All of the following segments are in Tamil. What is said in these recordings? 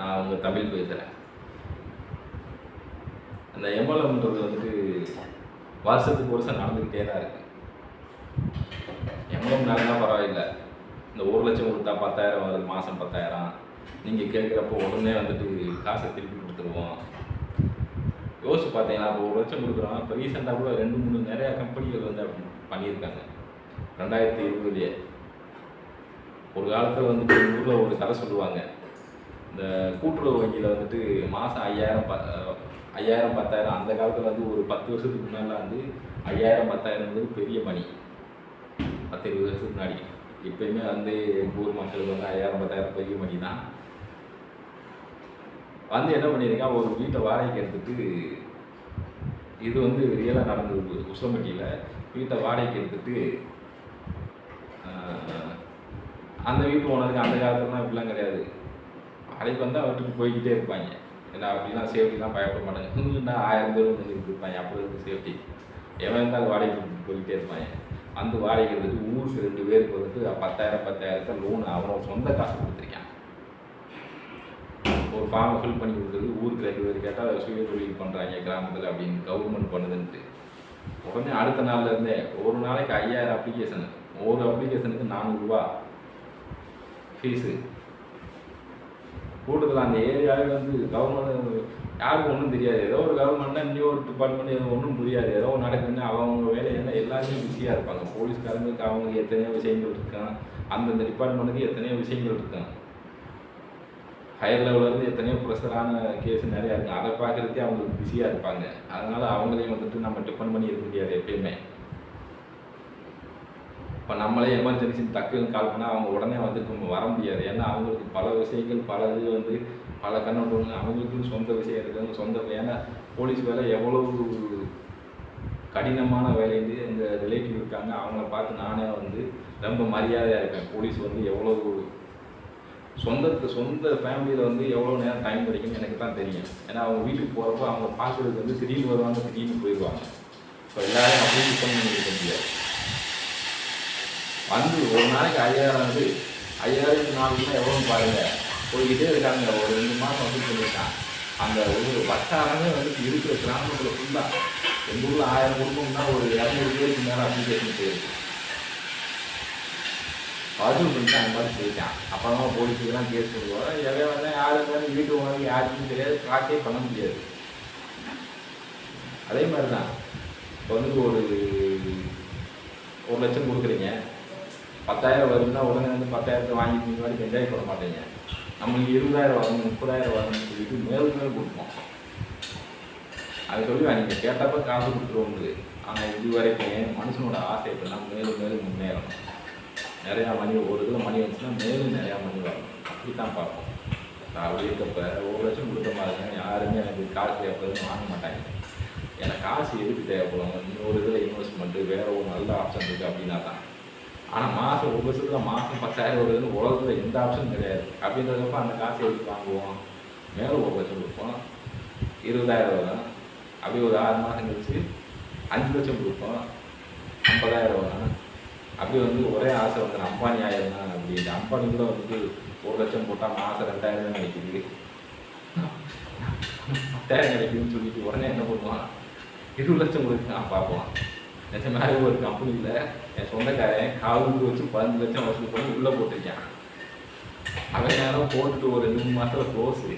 நான் உங்கள் தமிழ் பேசுகிறேன் அந்த எம்எல்எம்ன்றது வந்துட்டு வருஷத்துக்கு வருஷம் நடந்துக்கிட்டே தான் இருக்குது எம்எல்எம் நடந்தா பரவாயில்லை. இந்த ஒரு லட்சம் கொடுத்தா பத்தாயிரம் வருது மாதம் பத்தாயிரம். நீங்கள் கேட்குறப்போ உடனே வந்துட்டு காசை திருப்பி கொடுத்துருவோம். யோசிச்சு பார்த்தீங்கன்னா இப்போ ஒரு லட்சம் கொடுக்குறோம். இப்போ ரீசெண்டாக கூட ரெண்டு மூணு நிறையா கம்பெனிகள் வந்து அப்படி பண்ணியிருக்காங்க. ரெண்டாயிரத்தி இருபதுலேயே. ஒரு காலத்தில் வந்துட்டு ஊரில் ஒரு கதை சொல்லுவாங்க. இந்த கூட்டுறவு வங்கியில் வந்துட்டு மாதம் ஐயாயிரம் ப ஐயாயிரம் பத்தாயிரம் அந்த காலத்தில் வந்து ஒரு பத்து வருஷத்துக்கு முன்னாடிலாம் வந்து ஐயாயிரம் பத்தாயிரம் வந்து பெரிய மணி. பத்து இருபது வருஷத்துக்கு முன்னாடி. இப்போயுமே வந்து எங்கள் ஊர் மக்களுக்கு வந்து ஐயாயிரம் பத்தாயிரம் பெரிய மணி தான் வந்து என்ன பண்ணியிருக்கேன் ஒரு வீட்டை வாடகைக்கு எடுத்துட்டு இது வந்து ரியலாக நடந்தது உசம்பட்டியில் வீட்டை வாடகைக்கு எடுத்துட்டு அந்த வீட்டு ஓனருக்கு அந்த காலத்துலலாம் இப்படிலாம் கிடையாது. வாடகைக்கு வந்தால் அவர்கிட்ட போய்கிட்டே இருப்பாங்க. ஏன்னா அப்படிலாம் சேஃப்டிலாம் பயப்பட மாட்டாங்க. இன்னும் ஆயிரம் பேர் வந்து இருப்பாங்க அப்புறம் இருக்குது சேஃப்டி. எவன் இருந்தாலும் வாடகைக்கு போய்கிட்டே இருப்பாங்க. அந்த வாடகை எடுத்துட்டு ஊருக்கு ரெண்டு பேருக்கு வந்துட்டு பத்தாயிரம் பத்தாயிரத்தை லோன் அவனோட சொந்த காசு கொடுத்துருக்கான். ஒரு ஃபார்மை ஃபில் பண்ணி கொடுக்குறது ஊருக்கு ரெண்டு பேர் கேட்டால் சுய தொழில் பண்ணுறாங்க கிராமத்தில் அப்படின்னு கவர்மெண்ட் பண்ணுதுன்ட்டு உடனே அடுத்த நாளில் இருந்தே ஒரு நாளைக்கு ஐயாயிரம் அப்ளிகேஷன் ஒரு அப்ளிகேஷனுக்கு நானூறுரூவா ஃபீஸு கூட்டத்தில் அந்த ஏரியாவே வந்து கவர்மெண்ட் யாருக்கும் ஒன்றும் தெரியாது. ஏதோ ஒரு கவர்மெண்ட்னா இன்னும் ஒரு டிபார்ட்மெண்ட் எதுவும் ஒன்றும் புரியாது. ஏதோ ஒன்று நடக்குதுன்னு அவங்க வேலை என்ன எல்லாருமே பிஸியாக இருப்பாங்க. போலீஸ்காரங்களுக்கு அவங்க எத்தனையோ விஷயங்கள் இருக்கான். அந்தந்த டிபார்ட்மெண்ட்டுக்கு எத்தனையோ விஷயங்கள் இருக்கான். ஹையர் லெவலேருந்து எத்தனையோ ப்ரெஷரான கேஸ் நிறையா இருக்கும் அதை பார்க்குறதுக்கே அவங்களுக்கு பிஸியாக இருப்பாங்க. அதனால் அவங்களையும் வந்துட்டு நம்ம டிபெண்ட் பண்ணி இருக்க முடியாது எப்பயுமே. இப்போ நம்மளே எமர்ஜென்சி டக்குன்னு கால் பண்ணால் அவங்க உடனே வந்துட்டு நம்ம வர முடியாது. ஏன்னா அவங்களுக்கு பல விஷயங்கள் பல இது வந்து பல கண்ணோட்டங்கள் அவங்களுக்குன்னு சொந்த விஷயம் இருக்குது சொந்த ஏன்னா போலீஸ் வேலை எவ்வளவு கடினமான வேலைன்னு எங்கள் ரிலேட்டிவ் இருக்காங்க அவங்கள பார்த்து நானே வந்து ரொம்ப மரியாதையாக இருப்பேன் போலீஸ் வந்து எவ்வளவு சொந்தத்து சொந்த ஃபேமிலியில் வந்து எவ்வளோ நேரம் டைம் கிடைக்கும்னு எனக்கு தான் தெரியும். ஏன்னா அவங்க வீட்டுக்கு போகிறப்போ அவங்க பார்க்குறதுக்கு வந்து திடீர்னு வருவாங்க திடீர்னு போயிடுவாங்க. இப்போ எல்லோரும் அப்படியே டிபெண்ட் முடியாது. வந்து ஒரு நாளைக்கு ஐயாயிரம் வந்து ஐயாயிரத்து நாலுனா எவ்வளோன்னு பாருங்கள் போய்கிட்டே இருக்காங்க. ஒரு ரெண்டு மாதம் வந்து சொல்லியிருக்கான் அந்த ஒரு வட்டாரமே வந்து இருக்கிற கிராமத்தில் ஃபுல்லாக எங்கள் ஊரில் ஆயிரம் குடும்பம்னா ஒரு இரநூறு பேருக்கு மேலே அப்ளிகேஷன் போயிருக்கு. பதில் பண்ணிட்டு அந்த மாதிரி போயிட்டான். அப்புறமா போலீஸுக்கெல்லாம் கேஸ் போகிற எவ்வளோ வந்து யாருக்கு வந்து வீட்டு வாங்கி யாருக்கும் தெரியாது. ட்ராக்கே பண்ண முடியாது. அதே மாதிரி தான் இப்போ வந்து ஒரு ஒரு லட்சம் கொடுக்குறீங்க. பத்தாயிரம் வருதுன்னா உடனே வந்து பத்தாயிரத்தை வாங்கிட்டு முன்னாடி என்ஜாய் பண்ண மாட்டீங்க. நம்மளுக்கு இருபதாயிரம் வரணும் முப்பதாயிரம் வரணும்னு சொல்லிட்டு மேலும் மேலும் கொடுப்போம். அது சொல்லி நீங்கள் கேட்டப்ப காசு கொடுத்துருவோம் ஆனால் இது வரைக்கும் மனுஷனோட ஆசை எப்படின்னா மேலும் மேலும் முன்னேறணும். நிறையா மணி ஒரு இதில் மணி வந்துச்சுன்னா மேலும் நிறையா மணி வரணும். அப்படி தான் பார்ப்போம். நான் அப்படி இருக்கப்ப ஒரு லட்சம் கொடுத்த மாதிரி யாருமே எனக்கு காசு தேவைப்படுது வாங்க மாட்டாங்க. எனக்கு காசு எதுக்கு தேவைப்படும்? இன்னொரு இதில் இன்வெஸ்ட்மெண்ட்டு வேற ஒரு நல்ல ஆப்ஷன் இருக்குது அப்படின்னா தான். ஆனால் மாதம் ஒரு வருஷத்தில் மாதம் பத்தாயிரம் வருதுன்னு உலகத்தில் எந்த ஆப்ஷனும் கிடையாது. அப்படின்றதப்ப அந்த காசை எடுத்து வாங்குவோம். மேலே ஒரு லட்சம் கொடுப்போம். இருபதாயிரம் வரும். அப்படி ஒரு ஆறு மாதம் கழிச்சு அஞ்சு லட்சம் கொடுப்போம். ஐம்பதாயிரம் வரும். அப்படி வந்து ஒரே ஆசை வந்து அம்பானி ஆயிரம் தான் அப்படின்ட்டு அம்பானி கூட வந்து ஒரு லட்சம் போட்டால் மாதம் ரெண்டாயிரம் தான் கிடைக்குது. பத்தாயிரம் கிடைக்குதுன்னு சொல்லிட்டு உடனே என்ன பண்ணுவான்? இருபது லட்சம் கொடுத்து நான் பார்ப்போம். நிஜமாவே ஒரு கம்பெனியில் என் சொந்தக்காரன் காவுக்கு வச்சு பதினஞ்சு லட்சம் வசூல் பண்ணி உள்ளே போட்டிருக்கான். அவன் நேரம் போட்டுட்டு ஒரு ரெண்டு மூணு மாதத்தில் க்ளோஸு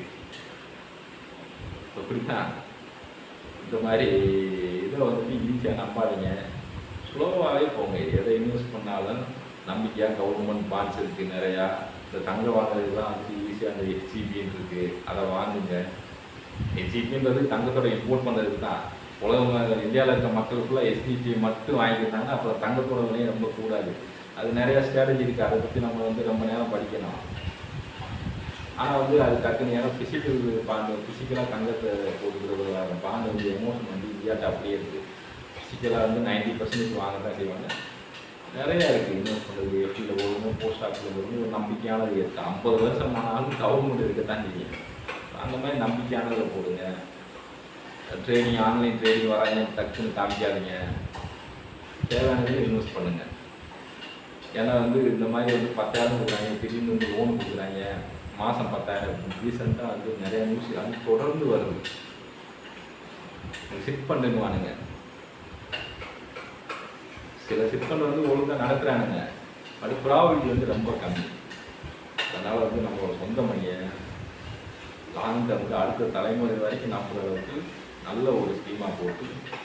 அப்படித்தான் இந்த மாதிரி இதை வந்துட்டு ஈஸியாக நம்பாதீங்க. ஸ்லோவாகவே போங்க. எதை இன்வெஸ்ட் பண்ணாலும் நம்பிக்கையாக கவர்மெண்ட் பாண்ட்ஸ் இருக்குது நிறையா. இந்த தங்க வாங்குறதுலாம் வந்துட்டு ஈஸியாக அந்த ஹெச்இபின்னு இருக்குது அதை வாங்குங்க. ஹெச்இபின்றது தங்கத்தோட இம்போர்ட் பண்ணுறது தான். உலகம் இந்தியாவில் இருக்க மக்கள் ஃபுல்லாக மட்டும் வாங்கிக்கிறாங்க அப்புறம் தங்கத்தோட விலையும் ரொம்ப கூடாது. அது நிறையா ஸ்ட்ராட்டஜி இருக்குது அதை பற்றி நம்ம வந்து ரொம்ப நேரம் படிக்கணும். ஆனால் வந்து அது டக்குன்னு ஏன்னா ஃபிசிக்கல் பாண்டு ஃபிசிக்கலாக தங்கத்தை போட்டுக்கிறது பாண்டு வந்து எமோஷன் வந்து இந்தியாட்ட அப்படியே இருக்குது ஃபிசிக்கலாக வந்து நைன்டி பர்சன்டேஜ் வாங்க தான் செய்வாங்க. நிறையா இருக்குது இன்வெஸ்ட் பண்ணுறது எஃப்டியில் போகணும் போஸ்ட் ஆஃபீஸில் போகணும் ஒரு நம்பிக்கையானது இருக்குது ஐம்பது வருஷம் ஆனாலும் கவர்மெண்ட் இருக்கத்தான் செய்யும். அந்த மாதிரி நம்பிக்கையானதை போடுங்க. ட்ரேடிங் ஆன்லைன் ட்ரேடிங் வராங்க டக்குன்னு காமிக்காதீங்க. தேவையானதை இன்வெஸ்ட் பண்ணுங்கள் ஏன்னா வந்து இந்த மாதிரி வந்து பத்தாயிரம் கொடுக்குறாங்க திடீர்னு வந்து லோன் கொடுக்குறாங்க மாதம் பத்தாயிரம். ரீசெண்டாக வந்து நிறைய நியூஸ் அது தொடர்ந்து வருது. சிட் பண்ணுவானுங்க சில சிற்பங்கள் வந்து ஒழுங்காக நடத்துகிறானுங்க பட் ப்ராபிலிட்டி வந்து ரொம்ப கம்மி. அதனால் வந்து நம்மளோட சொந்த மணியை லாங் டர்முக்கு அடுத்த தலைமுறை வரைக்கும் நம்புற அளவுக்கு நல்ல ஒரு ஸ்கீமாக போட்டு